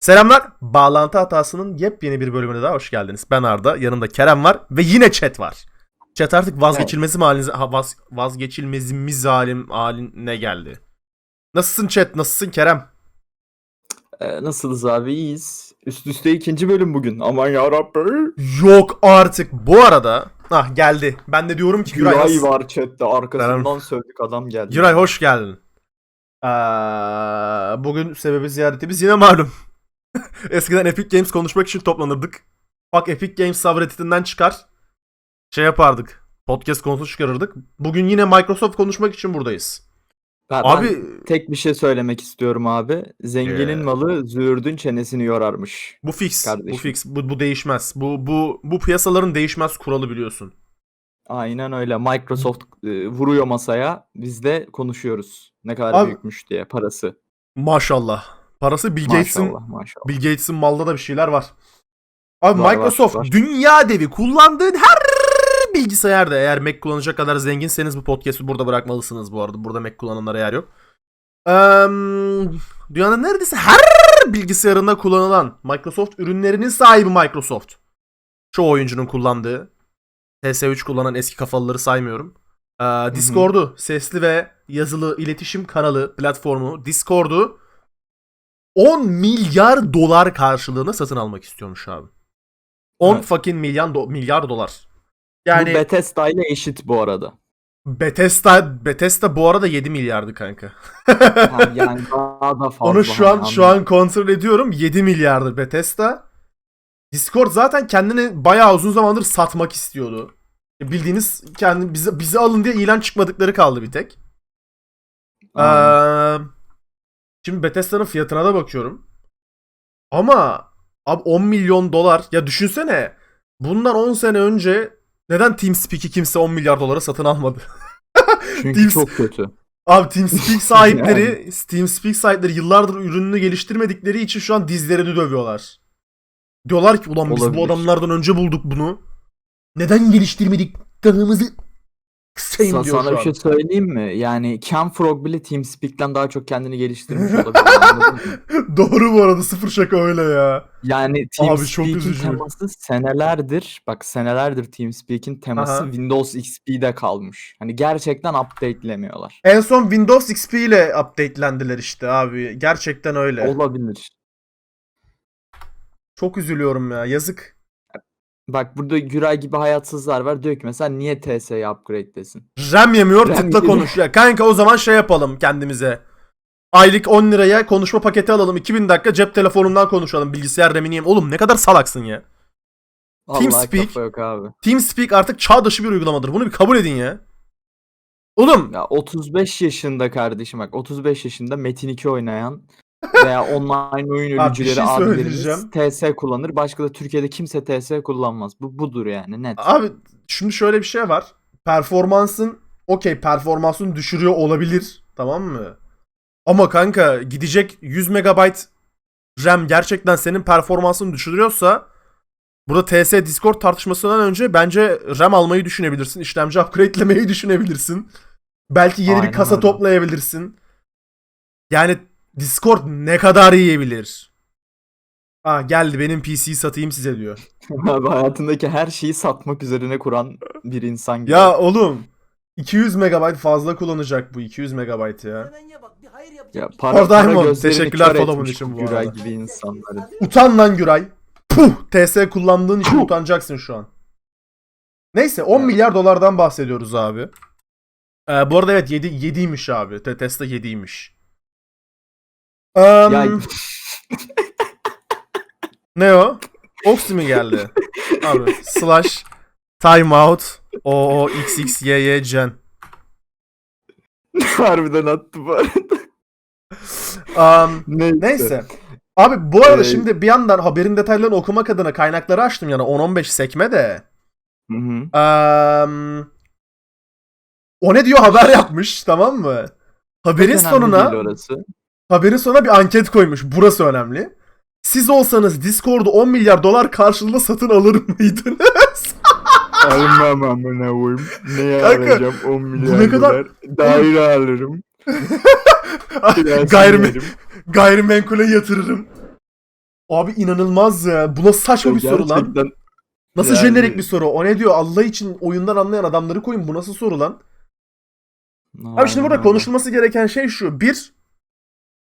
Selamlar. Bağlantı hatasının yepyeni bir bölümüne daha hoş geldiniz. Ben Arda, yanımda Kerem var ve yine chat var. Chat artık vazgeçilmezim halinize, ha, vaz, vazgeçilmezimiz halim haline geldi. Nasılsın chat? Nasılsın Kerem? Ee, nasılız abi? İyiyiz. Üst üste ikinci bölüm bugün. Aman yarabbim. Yok artık. Bu arada ah geldi. Ben de diyorum ki Güray, Güray var chatte. Arkasından sövdük adam geldi. Güray hoş geldin. Ee, bugün sebebi ziyaretimiz yine malum. Eskiden Epic Games konuşmak için toplanırdık. Bak Epic Games subredditinden çıkar. Şey yapardık. Podcast konusu çıkarırdık. Bugün yine Microsoft konuşmak için buradayız. Ben, Abi ben tek bir şey söylemek istiyorum abi. Zenginin Ee. malı züğürdün çenesini yorarmış. bu fix. Kardeşim. Bu fix. Bu, bu değişmez. Bu bu bu piyasaların değişmez kuralı biliyorsun. Aynen öyle. Microsoft e, vuruyor masaya. Biz de konuşuyoruz. Ne kadar Abi- büyükmüş diye parası. Maşallah. Parası Bill Gates'in Maşallah maşallah. Bill Gates'in malda da bir şeyler var. Abi Var, var, Microsoft var. dünya devi kullandığın her bilgisayarda eğer Mac kullanacak kadar zenginseniz bu podcast'ı burada bırakmalısınız bu arada. Burada Mac kullananlara yer yok. Eee, dünyanın neredeyse her bilgisayarında kullanılan Microsoft ürünlerinin sahibi Microsoft. Çoğu oyuncunun kullandığı. PS3 kullanan eski kafalıları saymıyorum. Eee, Discord'u, sesli ve yazılı iletişim kanalı, platformu, Discord'u 10 milyar dolar karşılığında satın almak istiyormuş abi. 10 Evet. fucking milyar, do- milyar dolar. Bu Yani Bethesda ile eşit bu arada. Bethesda Bethesda bu arada 7 milyardı kanka. Ha, yani daha da fazla. Onu şu an hani şu an kontrol ediyorum. 7 milyardı Bethesda. Discord zaten kendini bayağı uzun zamandır satmak istiyordu. E, Bildiğiniz kendi bizi bizi alın diye ilan çıkmadıkları kaldı bir tek. Aynen. Ee, şimdi Bethesda'nın fiyatına da bakıyorum. Ama abi 10 milyon dolar ya düşünsene. Bundan 10 sene önce neden TeamSpeak'i kimse 10 milyar dolara satın almadı? Çünkü Teams- çok kötü. Abi TeamSpeak sahipleri, TeamSpeak sahipleri yıllardır ürününü geliştirmedikleri için şu an dizlerini dövüyorlar. Diyorlar ki ulan biz bu Olabilir. adamlardan önce bulduk bunu. Neden geliştirmedik? Canımızı Sa- diyor sana şu bir an. şey söyleyeyim mi? Yani Ken Frog bile TeamSpeak'ten daha çok kendini geliştirmiş olabilir. anladın mı? Doğru bu arada sıfır şaka öyle ya. Yani TeamSpeak'in üzücü. teması senelerdir, bak senelerdir TeamSpeak'in teması Aha. Windows XP'de kalmış. Hani gerçekten update'lemiyorlar. En son Windows XP ile updatelendiler işte abi. Gerçekten öyle. Olabilir. Çok üzülüyorum ya. Yazık. Bak burada Güray gibi hayatsızlar var. Diyor ki mesela niye TS'yi upgrade desin? RAM yemiyor RAM tıkla yemiyor. konuş. Ya kanka o zaman şey yapalım kendimize. Aylık 10 liraya konuşma paketi alalım. 2000 dakika cep telefonundan konuşalım. Bilgisayar RAM'ini yiyeyim. Oğlum ne kadar salaksın ya. Allah TeamSpeak- kafa yok abi. TeamSpeak artık çağ dışı bir uygulamadır. Bunu bir kabul edin ya. Oğlum Ya 35 yaşında kardeşim bak 35 yaşında Metin 2 oynayan veya online oyun bir ölücüleri şey abilerimiz söyleyeceğim. TS kullanır. Başka da Türkiye'de kimse TS kullanmaz. Bu budur yani net. abi şimdi şöyle bir şey var. Performansın okey performansını düşürüyor olabilir. Tamam mı? Ama kanka gidecek 100 MB RAM gerçekten senin performansını düşürüyorsa burada TS Discord tartışmasından önce bence RAM almayı düşünebilirsin. İşlemci upgrade'lemeyi düşünebilirsin. Belki yeni bir Aynen kasa öyle. toplayabilirsin. Yani Discord ne kadar yiyebilir? Ha geldi benim PC'yi satayım size diyor. Abi hayatındaki her şeyi satmak üzerine kuran bir insan gibi. Ya oğlum 200 MB fazla kullanacak bu 200 MB ya. Ya para, para gözlerini Teşekkürler kör follow'un etmiş için bu Güray arada. gibi insanların. Utan lan Güray. Puh TS kullandığın için utanacaksın şu an. Neyse 10 Evet. milyar dolardan bahsediyoruz abi. Ee, bu arada evet 7 7'ymiş abi. Te- Tesla 7'ymiş. Um, Ya Ne o? Oxy mi geldi? abi slash timeout o o x x y y gen. harbiden attı bu arada. Um, Neyse. Neyse. Abi bu arada Ee, şimdi bir yandan haberin detaylarını okumak adına kaynakları açtım yani 10-15 sekme de. Hı hı. Eee, o ne diyor haber yapmış tamam mı? Haberin sonuna. Haberin sonuna bir anket koymuş. Burası önemli. Siz olsanız Discord'u 10 milyar dolar karşılığında satın alır mıydınız? Almam amına koyayım. Neye Kanka, alacağım 10 milyar ne kadar- dolar? Daire alırım. Kirasını Gayrim yerim. gayrimenkule yatırırım. Abi inanılmaz ya. Bu nasıl saçma bir soru lan? Nasıl Yani- jenerik bir soru? O ne diyor? Allah için oyundan anlayan adamları koyun. Bu nasıl soru lan? Abi şimdi burada Aynen konuşulması gereken şey şu. Bir,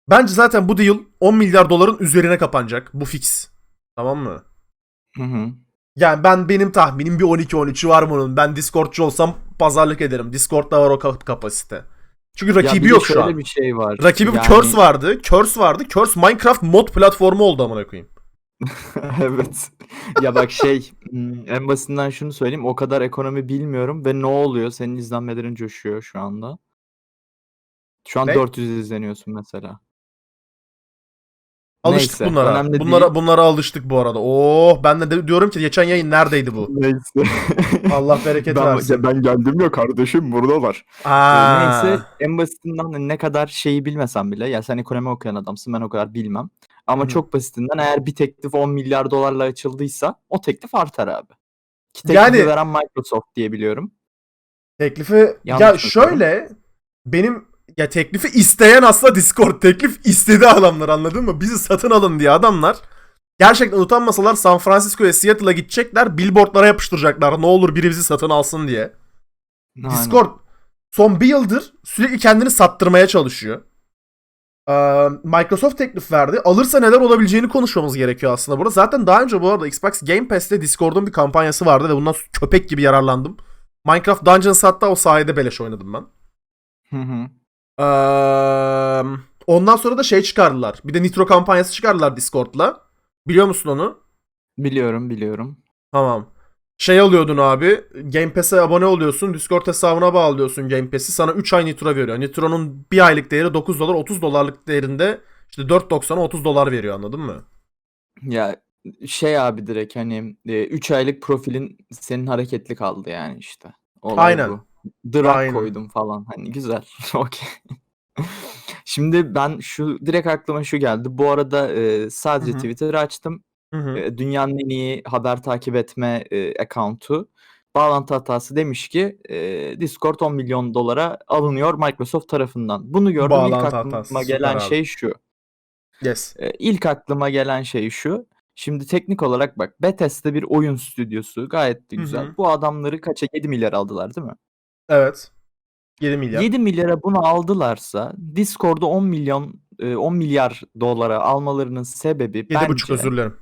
bence zaten bu deal 10 milyar doların üzerine kapanacak. Bu fix. Tamam mı? Hı hı. Yani ben benim tahminim bir 12-13'ü var bunun. Ben Discord'cu olsam pazarlık ederim. Discord'da var o ka- kapasite. Çünkü Ya rakibi de yok şu an. bir şey var. Rakibi Yani- Curse vardı. Curse vardı. Curse Minecraft mod platformu oldu amına koyayım. evet. Ya bak şey hmm, en basitinden şunu söyleyeyim. O kadar ekonomi bilmiyorum ve ne oluyor? Senin izlenmelerin coşuyor şu anda. Şu an Ne? 400 izleniyorsun mesela. Alıştık Neyse, bunlara. önemli bunlara değil. bunlara alıştık bu arada. Oh ben de, de diyorum ki geçen yayın neredeydi bu? Neyse. Allah bereket ben, versin. ya ben geldim ya kardeşim buradalar. Ee, Aa. Neyse en basitinden hani ne kadar şeyi bilmesem bile ya sen ekonomi okuyan adamsın ben o kadar bilmem. Ama Hı çok basitinden eğer bir teklif 10 milyar dolarla açıldıysa o teklif artar abi. Ki teklifi Yani- veren Microsoft diye biliyorum. Teklifi Yanlış ya şöyle benim ya teklifi isteyen aslında Discord teklif istedi adamlar anladın mı? Bizi satın alın diye adamlar gerçekten utanmasalar San Francisco'ya Seattle'a gidecekler billboardlara yapıştıracaklar ne olur biri bizi satın alsın diye. Aynen. Discord son bir yıldır sürekli kendini sattırmaya çalışıyor. Ee, Microsoft teklif verdi. Alırsa neler olabileceğini konuşmamız gerekiyor aslında burada. Zaten daha önce bu arada Xbox Game Pass'te Discord'un bir kampanyası vardı ve bundan köpek gibi yararlandım. Minecraft Dungeons hatta o sayede beleş oynadım ben. Hı hı. Ee, ondan sonra da şey çıkardılar. Bir de Nitro kampanyası çıkardılar Discord'la. Biliyor musun onu? Biliyorum biliyorum. Tamam. Şey alıyordun abi. Game Pass'e abone oluyorsun. Discord hesabına bağlıyorsun Game Pass'i. Sana 3 ay Nitro veriyor. Nitro'nun bir aylık değeri 9 dolar. 30 dolarlık değerinde işte 4.90'a 30 dolar veriyor anladın mı? Ya şey abi direkt hani 3 aylık profilin senin hareketli kaldı yani işte. Olay Aynen. bu. Drag Aynen. koydum falan hani güzel. Okey. Şimdi ben şu direkt aklıma şu geldi. Bu arada e, sadece Hı hı. Twitter'ı açtım. E, dünyanın en iyi haber takip etme e, account'u bağlantı hatası demiş ki e, Discord 10 milyon dolara alınıyor Microsoft tarafından. Bunu gördüm ilk Bağlantı aklıma hatası, gelen abi. şey şu. Yes. E, ilk aklıma gelen şey şu. Şimdi teknik olarak bak Bethesda bir oyun stüdyosu gayet de güzel. hı. Bu adamları kaça 7 milyar aldılar değil mi? Evet. 7 milyar. 7 milyara bunu aldılarsa Discord'u 10 milyon e, 10 milyar dolara almalarının sebebi 7,5 bence özür dilerim.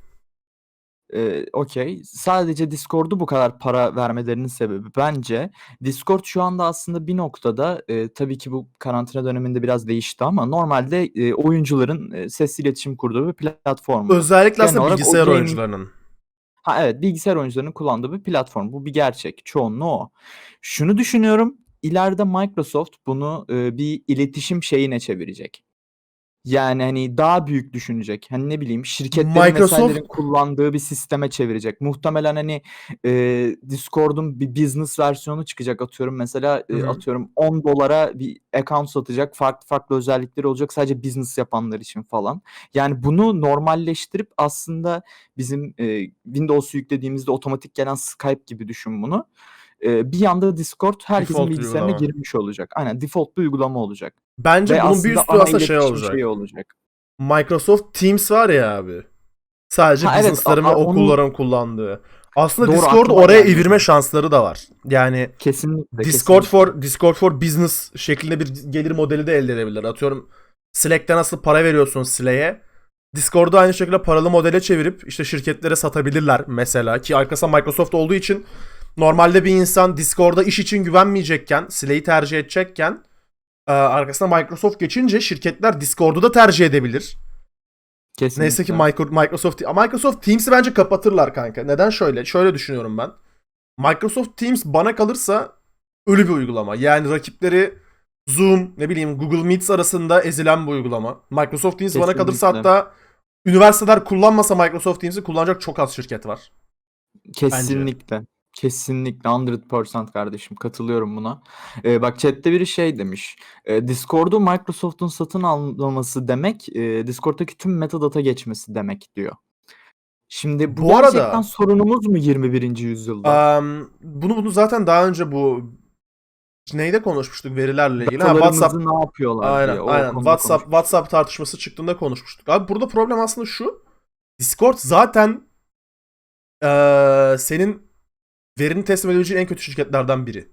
e, okey. Sadece Discord'u bu kadar para vermelerinin sebebi bence Discord şu anda aslında bir noktada e, tabii ki bu karantina döneminde biraz değişti ama normalde e, oyuncuların e, sesli iletişim kurduğu bir platform. Özellikle Genel aslında olarak o bilgisayar gaming- oyuncularının. Ha evet bilgisayar oyuncularının kullandığı bir platform. Bu bir gerçek. Çoğunluğu o. Şunu düşünüyorum. ileride Microsoft bunu e, bir iletişim şeyine çevirecek. Yani hani daha büyük düşünecek. Hani ne bileyim şirketlerin Microsoft- vesairelerin kullandığı bir sisteme çevirecek. Muhtemelen hani e, Discord'un bir business versiyonu çıkacak atıyorum. Mesela e, atıyorum 10 dolara bir account satacak. Farklı farklı özellikleri olacak sadece business yapanlar için falan. Yani bunu normalleştirip aslında bizim e, Windows'u yüklediğimizde otomatik gelen Skype gibi düşün bunu. E, bir yanda Discord herkesin Default bilgisayarına uygulama. girmiş olacak. Aynen default bir uygulama olacak. Bence Ve bunun bir üstü ana aslında şey iletişim olacak. şeyi olacak. Microsoft Teams var ya abi. Sadece Ha, evet, business'ların ve a- a- onu- okulların kullandığı. Aslında Doğru, Discord'u aklıma oraya gelmedi. evirme şansları da var. Yani Kesinlikle. Discord kesinlikle. for Discord for Business şeklinde bir gelir modeli de elde edebilirler. Atıyorum Slack'te nasıl para veriyorsun Slack'e. Discord'u aynı şekilde paralı modele çevirip işte şirketlere satabilirler mesela ki arkasında Microsoft olduğu için normalde bir insan Discord'a iş için güvenmeyecekken, Slack'i tercih edecekken e, arkasına Microsoft geçince şirketler Discord'u da tercih edebilir. Kesinlikle. Neyse ki Micro- Microsoft Microsoft Teams'i bence kapatırlar kanka. Neden şöyle? Şöyle düşünüyorum ben. Microsoft Teams bana kalırsa ölü bir uygulama. Yani rakipleri Zoom, ne bileyim Google Meets arasında ezilen bir uygulama. Microsoft Teams bana kalırsa Kesinlikle. hatta üniversiteler kullanmasa Microsoft Teams'i kullanacak çok az şirket var. Kesinlikle. Kesinlikle 100% kardeşim katılıyorum buna. Ee, bak chatte biri şey demiş. E, Discord'u Microsoft'un satın alması demek e, Discord'daki tüm metadata geçmesi demek diyor. Şimdi bu, Bu arada- gerçekten sorunumuz mu 21. yüzyılda? Um, bunu bunu zaten daha önce bu neyde konuşmuştuk verilerle ilgili. Ha, WhatsApp ne yapıyorlar Aynen diye. o aynen. WhatsApp. WhatsApp tartışması çıktığında konuşmuştuk. Abi burada problem aslında şu. Discord zaten eee, senin verini teslim edebileceğin en kötü şirketlerden biri.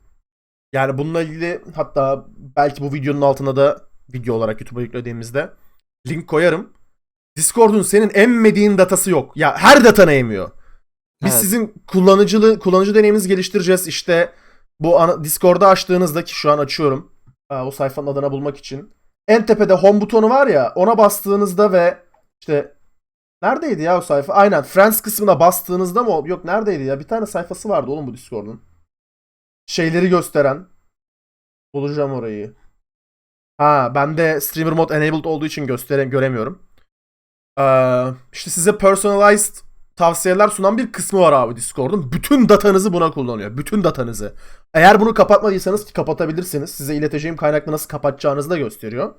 Yani bununla ilgili hatta belki bu videonun altına da video olarak YouTube'a yüklediğimizde link koyarım. Discord'un senin emmediğin datası yok. Ya her datanı emiyor. Biz Evet. sizin kullanıcılı kullanıcı deneyiminizi geliştireceğiz. İşte bu ana, Discord'u açtığınızda ki şu an açıyorum. Aa, o sayfanın adına bulmak için. En tepede home butonu var ya ona bastığınızda ve işte neredeydi ya o sayfa? Aynen Friends kısmına bastığınızda mı? Yok neredeydi ya? Bir tane sayfası vardı oğlum bu Discord'un. Şeyleri gösteren. Bulacağım orayı. Ha bende streamer mode enabled olduğu için gösterem göremiyorum. Ee, işte size personalized tavsiyeler sunan bir kısmı var abi Discord'un. Bütün datanızı buna kullanıyor. Bütün datanızı. Eğer bunu kapatmadıysanız kapatabilirsiniz. Size ileteceğim kaynakla nasıl kapatacağınızı da gösteriyor.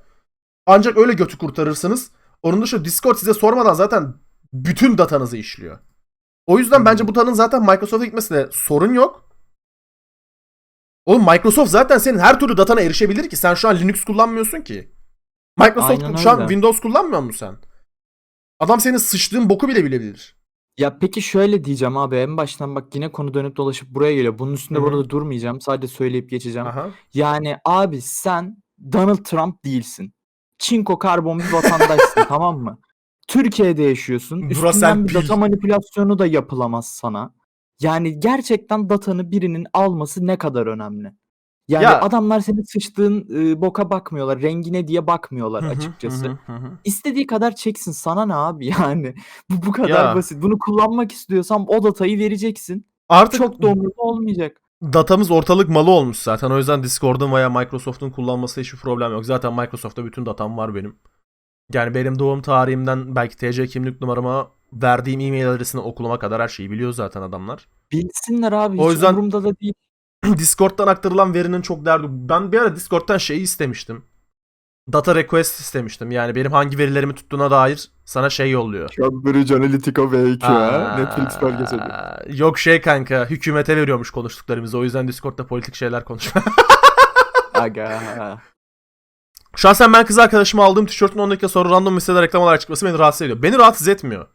Ancak öyle götü kurtarırsınız. Onun dışında Discord size sormadan zaten bütün datanızı işliyor. O yüzden bence bu tanın zaten Microsoft'a gitmesine sorun yok. Oğlum Microsoft zaten senin her türlü datana erişebilir ki. Sen şu an Linux kullanmıyorsun ki. Microsoft Aynen şu an öyle. Windows kullanmıyor musun sen? Adam senin sıçtığın boku bile bilebilir. Ya peki şöyle diyeceğim abi en baştan bak yine konu dönüp dolaşıp buraya geliyor. Bunun üstünde Hı hı. burada durmayacağım. Sadece söyleyip geçeceğim. Aha. Yani abi sen Donald Trump değilsin. Çinko karbon bir vatandaşsın tamam mı? Türkiye'de yaşıyorsun. Burası Üstünden bir data manipülasyonu da yapılamaz sana. Yani gerçekten datanı birinin alması ne kadar önemli. Yani Ya- adamlar senin sıçtığın e, boka bakmıyorlar. Rengine diye bakmıyorlar açıkçası. İstediği kadar çeksin sana ne abi yani. Bu bu kadar Ya. basit. Bunu kullanmak istiyorsam o datayı vereceksin. Artık Çok da olmayacak. Datamız ortalık malı olmuş zaten. O yüzden Discord'un veya Microsoft'un kullanması hiçbir problem yok. Zaten Microsoft'ta bütün datam var benim. Yani benim doğum tarihimden belki TC kimlik numarama verdiğim e-mail adresine okuluma kadar her şeyi biliyor zaten adamlar. Bilsinler abi. O yüzden- umurumda da değil. Discord'dan aktarılan verinin çok derdi. Ben bir ara Discord'dan şeyi istemiştim. Data request istemiştim. Yani benim hangi verilerimi tuttuğuna dair sana şey yolluyor. Cambridge Analytica V2 Aa, Netflix belgeseli. Yok şey kanka hükümete veriyormuş konuştuklarımızı. O yüzden Discord'da politik şeyler konuşma. Aga. Şahsen ben kız arkadaşıma aldığım tişörtün 10 dakika sonra random listede reklam olarak çıkması beni rahatsız ediyor. Beni rahatsız etmiyor.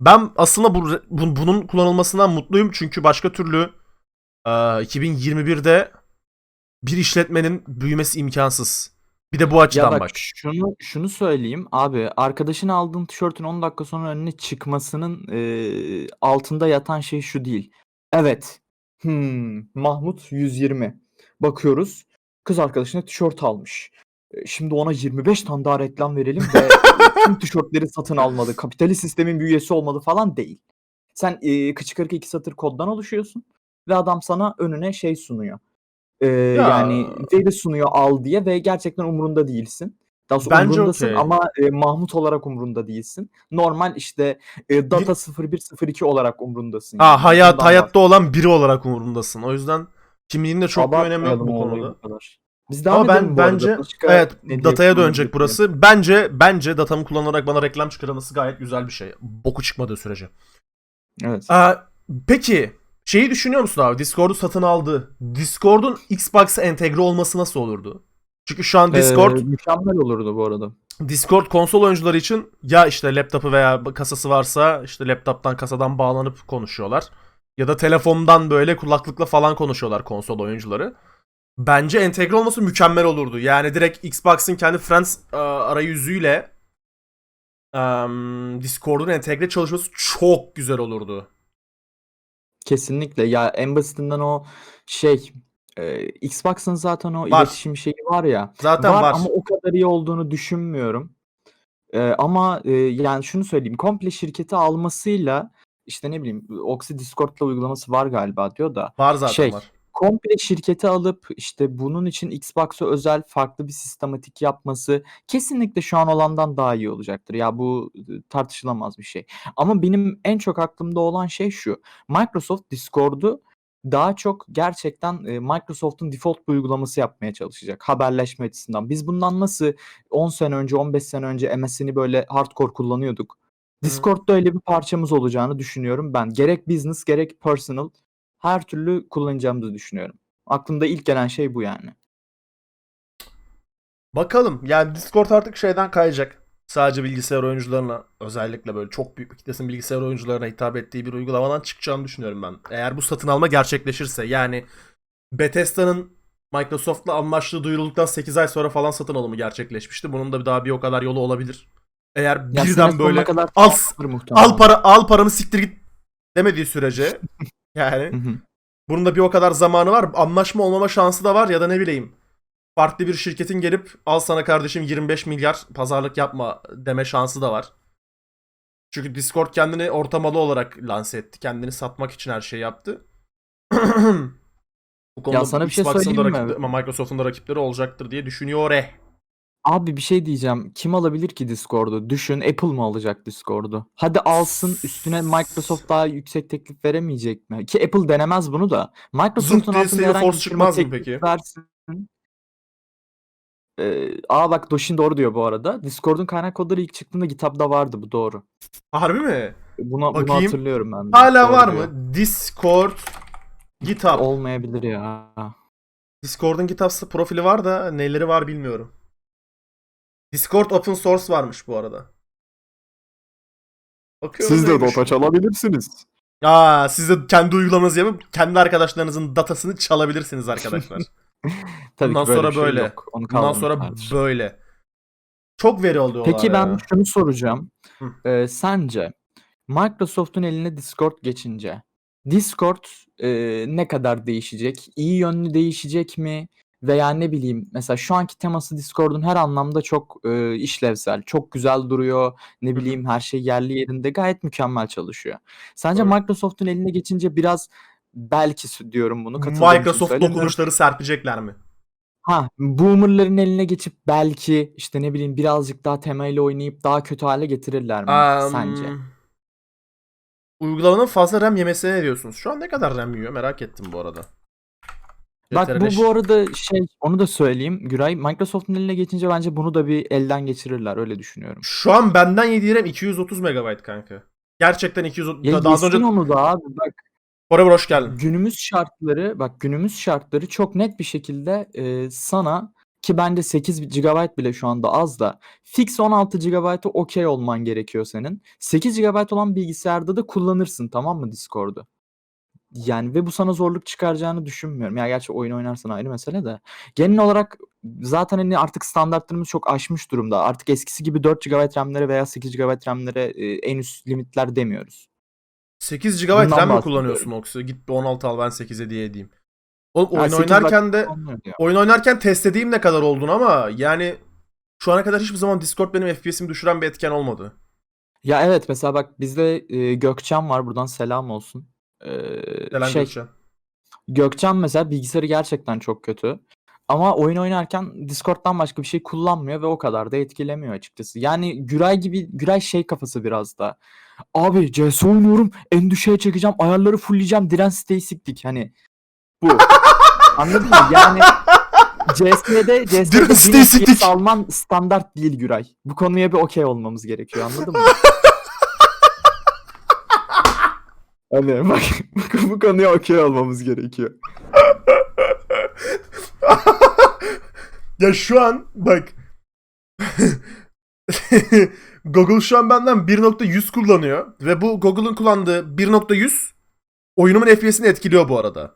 Ben aslında bu, bu- bunun kullanılmasından mutluyum çünkü başka türlü e, 2021'de bir işletmenin büyümesi imkansız. Bir de bu açıdan Ya bak, bak. şunu şunu söyleyeyim abi arkadaşın aldığın tişörtün 10 dakika sonra önüne çıkmasının e, altında yatan şey şu değil. Evet. Hmm, Mahmut 120. Bakıyoruz. Kız arkadaşına tişört almış. E, Şimdi ona 25 tane daha reklam verelim ve tüm tişörtleri satın almadı. Kapitalist sistemin bir üyesi olmadı falan değil. Sen e, kıçı kırık iki satır koddan oluşuyorsun ve adam sana önüne şey sunuyor. E, Yani veri sunuyor al diye ve gerçekten umurunda değilsin. Daha sonra Bence umurundasın okey. ama e, Mahmut olarak umurunda değilsin. Normal işte e, data 0102 olarak umurundasın. yani. Aa, hayat Bundan hayatta olan biri olarak umurundasın. O yüzden kimliğinin de çok bir önemi yok Abartmayalım bu olayı konuda. bu kadar. Biz devam Ama ben bu arada. bence Başka evet ne dataya dönecek bilmiyorum. burası. Bence bence datamı kullanarak bana reklam çıkarılması gayet güzel bir şey. Boku çıkmadığı sürece. Evet. Aa, peki şeyi düşünüyor musun abi? Discord'u satın aldı. Discord'un Xbox'a entegre olması nasıl olurdu? Çünkü şu an Discord Ee, mükemmel olurdu bu arada. Discord konsol oyuncuları için ya işte laptopu veya kasası varsa işte laptoptan kasadan bağlanıp konuşuyorlar. Ya da telefondan böyle kulaklıkla falan konuşuyorlar konsol oyuncuları. Bence entegre olması mükemmel olurdu. Yani direkt Xbox'ın kendi Friends e, arayüzüyle em, Discord'un entegre çalışması çok güzel olurdu. Kesinlikle. Ya en basitinden o şey e, Xbox'ın zaten o Var. iletişim şeyi var ya. Zaten var. ama o kadar iyi olduğunu düşünmüyorum. E, ama e, yani şunu söyleyeyim. Komple şirketi almasıyla işte ne bileyim Oxy Discord'la uygulaması var galiba diyor da. Var zaten şey, var. Komple şirketi alıp işte bunun için Xbox'a özel farklı bir sistematik yapması kesinlikle şu an olandan daha iyi olacaktır. Ya bu tartışılamaz bir şey. Ama benim en çok aklımda olan şey şu. Microsoft Discord'u daha çok gerçekten e, Microsoft'un default bir uygulaması yapmaya çalışacak haberleşme açısından. Biz bundan nasıl 10 sene önce 15 sene önce MSN'i böyle hardcore kullanıyorduk. Discord'da öyle bir parçamız olacağını düşünüyorum ben. Gerek business gerek personal her türlü kullanacağımızı düşünüyorum. Aklımda ilk gelen şey bu yani. Bakalım. Yani Discord artık şeyden kayacak. sadece bilgisayar oyuncularına özellikle böyle çok büyük bir kitlesinin bilgisayar oyuncularına hitap ettiği bir uygulamadan çıkacağını düşünüyorum ben. Eğer bu satın alma gerçekleşirse yani Bethesda'nın Microsoft'la anlaştığı duyurulduktan 8 ay sonra falan satın alımı gerçekleşmişti. Bunun da bir daha bir o kadar yolu olabilir. Eğer Ya birden böyle kadar al al para al paramı siktir git demediği sürece yani Hı hı. bunun da bir o kadar zamanı var. Anlaşma olmama şansı da var ya da ne bileyim. Farklı bir şirketin gelip al sana kardeşim 25 milyar pazarlık yapma deme şansı da var. Çünkü Discord kendini ortamalı olarak lanse etti. Kendini satmak için her şeyi yaptı. Bu konuda sana bir şey söyleyeyim mi? Microsoft'un da rakipleri olacaktır diye düşünüyor. eh. Abi bir şey diyeceğim. Kim alabilir ki Discord'u? Düşün Apple mı alacak Discord'u? Hadi alsın üstüne Microsoft daha yüksek teklif veremeyecek mi? Ki Apple denemez bunu da. Microsoft'un altında Salesforce herhangi bir firma çıkmaz mı teklif peki? Versin. Ee, aa bak Doshin doğru diyor bu arada. Discord'un kaynak kodları ilk çıktığında GitHub'da vardı bu doğru. Harbi mi? Buna, bunu Bakayım. hatırlıyorum ben de. Hala Doğru var diyor. mı? Discord GitHub. Olmayabilir ya. Discord'un GitHub profili var da neleri var bilmiyorum. Discord open source varmış bu arada. Bakıyorum neymiş. çalabilirsiniz. Aa, siz de kendi uygulamanızı yapıp kendi arkadaşlarınızın datasını çalabilirsiniz arkadaşlar. Tabii Bundan ki böyle sonra bir şey böyle. yok. Onu Bundan sonra kaldırmışlardır. böyle. Çok veri alıyorlar Peki ben ya. şunu soracağım. Hı. Ee, sence Microsoft'un eline Discord geçince Discord e, ne kadar değişecek? İyi yönlü değişecek mi? Veya ne bileyim mesela şu anki teması Discord'un her anlamda çok e, işlevsel, çok güzel duruyor. Ne bileyim her şey yerli yerinde gayet mükemmel çalışıyor. Sence Doğru. Microsoft'un eline geçince biraz belki diyorum bunu katıldığım için Microsoft söylemiyorum. dokunuşları serpecekler mi? Ha, boomerların eline geçip belki işte ne bileyim birazcık daha temayla oynayıp daha kötü hale getirirler mi Am, sence? Uygulamanın fazla RAM yemesine ne diyorsunuz? Şu an ne kadar RAM yiyor merak ettim bu arada. Bak bu bu arada şey onu da söyleyeyim Güray Microsoft'un eline geçince bence bunu da bir elden geçirirler öyle düşünüyorum. Şu an benden yediği RAM 230 MB kanka. Gerçekten 230. Ya Daha az önce onu da abi bak Forever hoş geldin. günümüz şartları bak günümüz şartları çok net bir şekilde e, sana ki bence 8 GB bile şu anda az da fix 16 GB'a okey olman gerekiyor senin. 8 GB olan bilgisayarda da kullanırsın tamam mı Discord'u? Yani ve bu sana zorluk çıkaracağını düşünmüyorum. Ya gerçi oyun oynarsan ayrı mesele de. Genel olarak zaten hani artık standartlarımız çok aşmış durumda. Artık eskisi gibi 4 GB RAM'lere veya 8 GB RAM'lere en üst limitler demiyoruz. 8 GB Bundan RAM mi kullanıyorsun Oxy? Git bir 16 al ben 8 hediye edeyim. Oğlum oyun 8 oynarken de oyun oynarken test edeyim ne kadar olduğunu ama yani şu ana kadar hiçbir zaman Discord benim FPS'imi düşüren bir etken olmadı. Ya evet mesela bak bizde e, Gökçen var buradan selam olsun. Ee, şey, Gökçen. Gökçen mesela bilgisayarı gerçekten çok kötü. Ama oyun oynarken Discord'dan başka bir şey kullanmıyor ve o kadar da etkilemiyor açıkçası. Yani Güray gibi Güray şey kafası biraz da. Abi CS oynuyorum en düşüğe çekeceğim ayarları fullleyeceğim direnç siteyi siktik hani bu. Anladın mı? Yani CS'de CS'de Direnç siteyi 1000 siktik. FPS alman standart değil Güray. Bu konuya bir okey olmamız gerekiyor anladın mı? Hani bak bu- konuya okey olmamız gerekiyor. ya şu an bak Google şu an benden 1.100 kullanıyor ve bu Google'ın kullandığı 1.100 oyunumun FPS'ini etkiliyor bu arada.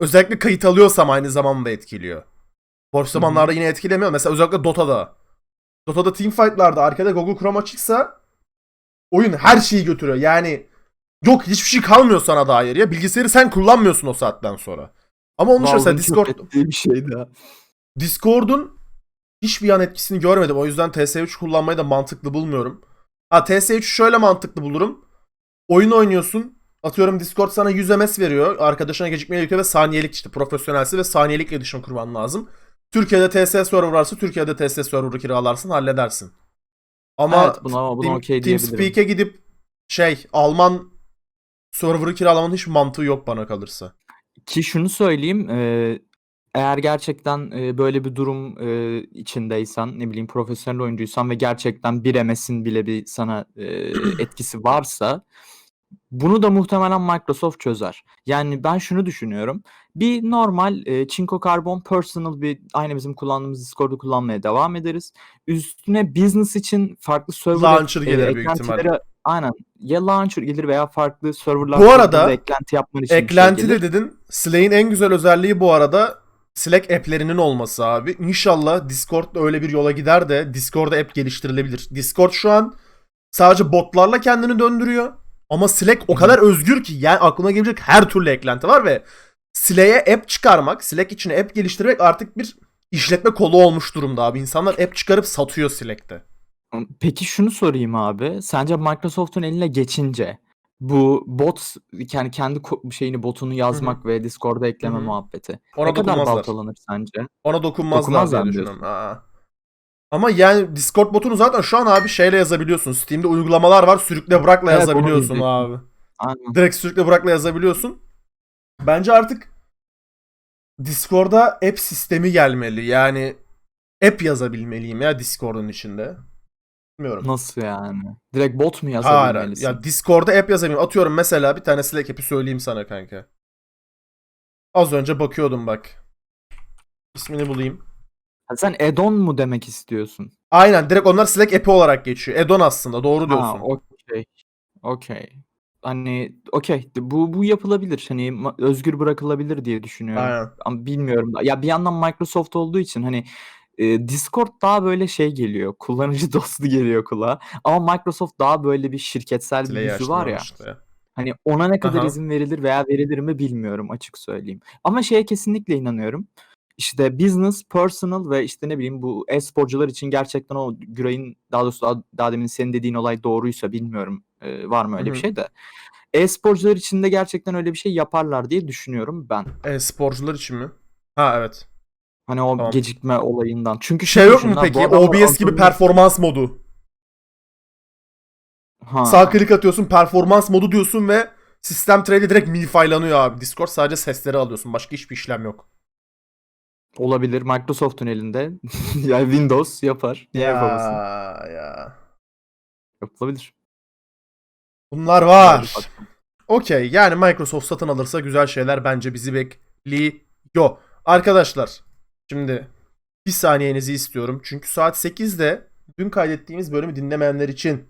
Özellikle kayıt alıyorsam aynı zamanda etkiliyor. Boş zamanlarda yine etkilemiyor. Mesela özellikle Dota'da. Dota'da teamfight'larda arkada Google Chrome açıksa oyun her şeyi götürüyor. Yani yok hiçbir şey kalmıyor sana dair ya. Bilgisayarı sen kullanmıyorsun o saatten sonra. Ama onun dışında mesela Discord bir şeydi ha. Discord'un hiçbir yan etkisini görmedim. O yüzden TS3 kullanmayı da mantıklı bulmuyorum. Ha TS3 şöyle mantıklı bulurum. Oyun oynuyorsun. Atıyorum Discord sana 100 MS veriyor. Arkadaşına gecikmeye yüklüyor ve saniyelik işte profesyonelsi ve saniyelik iletişim kurman lazım. Türkiye'de TS server varsa Türkiye'de TS server'ı kiralarsın halledersin. Ama evet buna, buna Team, diyebilirim. TeamSpeak'e gidip şey Alman server'ı kiralamanın hiç mantığı yok bana kalırsa. Ki şunu söyleyeyim, eee, eğer gerçekten eee, böyle bir durum eee, içindeysen, ne bileyim profesyonel oyuncuysan ve gerçekten bir MS'in bile bir sana eee, etkisi varsa Bunu da muhtemelen Microsoft çözer. Yani ben şunu düşünüyorum. Bir normal e, Çinko Carbon personal bir aynı bizim kullandığımız Discord'u kullanmaya devam ederiz. Üstüne business için farklı server Launcher e, gelir büyük eklentileri- ihtimal. Aynen. Ya launcher gelir veya farklı serverlar Bu arada eklenti yapman için şey Eklenti gelir. de dedin. Slack'in en güzel özelliği bu arada Slack app'lerinin olması abi. İnşallah Discord da öyle bir yola gider de Discord'da app geliştirilebilir. Discord şu an sadece botlarla kendini döndürüyor. Ama Slack o kadar özgür ki yani aklına gelecek her türlü eklenti var ve Slack'e app çıkarmak, Slack için app geliştirmek artık bir işletme kolu olmuş durumda abi. İnsanlar app çıkarıp satıyor Slack'te. Peki şunu sorayım abi. Sence Microsoft'un eline geçince bu bot yani kendi ko- şeyini botunu yazmak ve Discord'a ekleme Hı hı. muhabbeti Ona ne kadar dokunmazlar. baltalanır sence? Ona dokunmazlar Dokunmazlar diye mı düşünüyorum. Ama yani Discord botunu zaten şu an abi şeyle yazabiliyorsun. Steam'de uygulamalar var. Sürükle bırakla Evet, onu yazabiliyorsun diyecektim. abi. Aynen. Direkt sürükle bırakla yazabiliyorsun. Bence artık Discord'a app sistemi gelmeli. Yani app yazabilmeliyim ya Discord'un içinde. Bilmiyorum. Nasıl yani? Direkt bot mu Hayır. yazabilmelisin? Ya Discord'da app yazabilirim. Atıyorum mesela bir tane Slack app'i söyleyeyim sana kanka. Az önce bakıyordum bak. İsmini bulayım. Ha, Sen add-on mu demek istiyorsun? Aynen direkt onlar Slack app'i olarak geçiyor. Add-on aslında doğru diyorsun. Ha, okey. Okey. Hani okey bu bu yapılabilir. Hani ma- özgür bırakılabilir diye düşünüyorum. Aynen. Ama bilmiyorum. da. Ya bir yandan Microsoft olduğu için hani Discord daha böyle şey geliyor. Kullanıcı dostu geliyor kulağa. Ama Microsoft daha böyle bir şirketsel bir Slack'i yüzü var ya. Hani ona ne kadar Aha. izin verilir veya verilir mi bilmiyorum açık söyleyeyim. Ama şeye kesinlikle inanıyorum. İşte business, personal ve işte ne bileyim bu e-sporcular için gerçekten o Güray'ın daha doğrusu daha, daha demin senin dediğin olay doğruysa bilmiyorum e, var mı öyle Hı bir hı. şey de. E-sporcular için de gerçekten öyle bir şey yaparlar diye düşünüyorum ben. E, sporcular için mi? Ha evet. Hani o Tamam. gecikme olayından. Çünkü Şey yok mu peki? bu OBS gibi performans modu. Ha. Sağ klik atıyorsun, performans modu diyorsun ve sistem trade'e direkt milfaylanıyor abi. Discord sadece sesleri alıyorsun. Başka hiçbir işlem yok. Olabilir. Microsoft'un elinde. yani Windows yapar. Niye yapamasın? ya. Yapılabilir. Bunlar var. Okey yani Microsoft satın alırsa güzel şeyler bence bizi bekliyor. Arkadaşlar şimdi bir saniyenizi istiyorum. Çünkü saat 8'de dün kaydettiğimiz bölümü dinlemeyenler için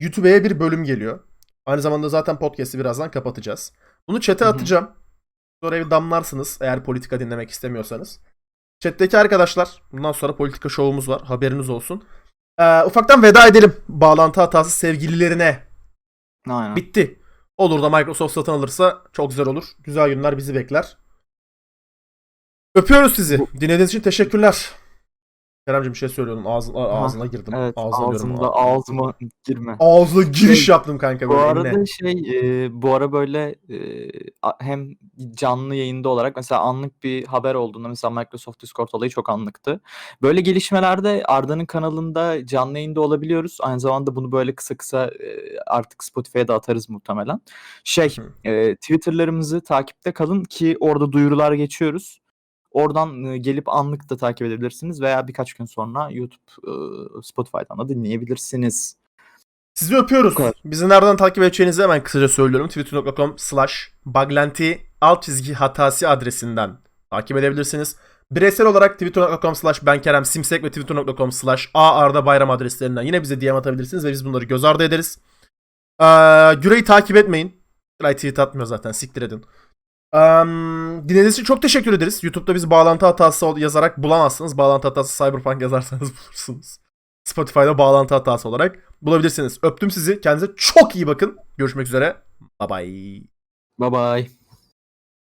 YouTube'ya bir bölüm geliyor. Aynı zamanda zaten podcast'i birazdan kapatacağız. Bunu chat'e atacağım. Sonra bir damlarsınız eğer politika dinlemek istemiyorsanız. Chat'teki arkadaşlar bundan sonra politika şovumuz var. Haberiniz olsun. Ee, ufaktan veda edelim bağlantı hatası sevgililerine. Aynen. Bitti. Olur da Microsoft satın alırsa çok güzel olur. Güzel günler bizi bekler. Öpüyoruz sizi. Dinlediğiniz için teşekkürler. Keremciğim bir şey söylüyordun. Ağzına, ağzına girdim. Evet ağzına ağzımda ağzıma girme. Ağzına giriş Şey, yaptım kanka Bu arada eline. şey e, bu ara böyle e, hem canlı yayında olarak mesela anlık bir haber olduğunda mesela Microsoft Discord olayı çok anlıktı. Böyle gelişmelerde Arda'nın kanalında canlı yayında olabiliyoruz. Aynı zamanda bunu böyle kısa kısa e, artık Spotify'a da atarız muhtemelen. Şey Hı. e, Twitter'larımızı takipte kalın ki orada duyurular geçiyoruz. Oradan e, gelip anlık da takip edebilirsiniz veya birkaç gün sonra YouTube, Spotify'dan da dinleyebilirsiniz. Sizi öpüyoruz. Kadar. Bizi nereden takip edeceğinizi hemen kısaca söylüyorum. Twitter.com slash baglenti alt çizgi hatası adresinden takip edebilirsiniz. Bireysel olarak twitter.com slash benkerem simsek ve twitter.com slash arda bayram adreslerinden yine bize DM atabilirsiniz ve biz bunları göz ardı ederiz. Ee, Güray'ı takip etmeyin. Güray tweet atmıyor zaten siktir edin. Dinlediğiniz için çok teşekkür ederiz. YouTube'da bizi bağlantı hatası yazarak bulamazsınız. Bağlantı hatası Cyberpunk yazarsanız bulursunuz. Spotify'da bağlantı hatası olarak bulabilirsiniz. Öptüm sizi. Kendinize çok iyi bakın. Görüşmek üzere. Bye bye. Bye bye.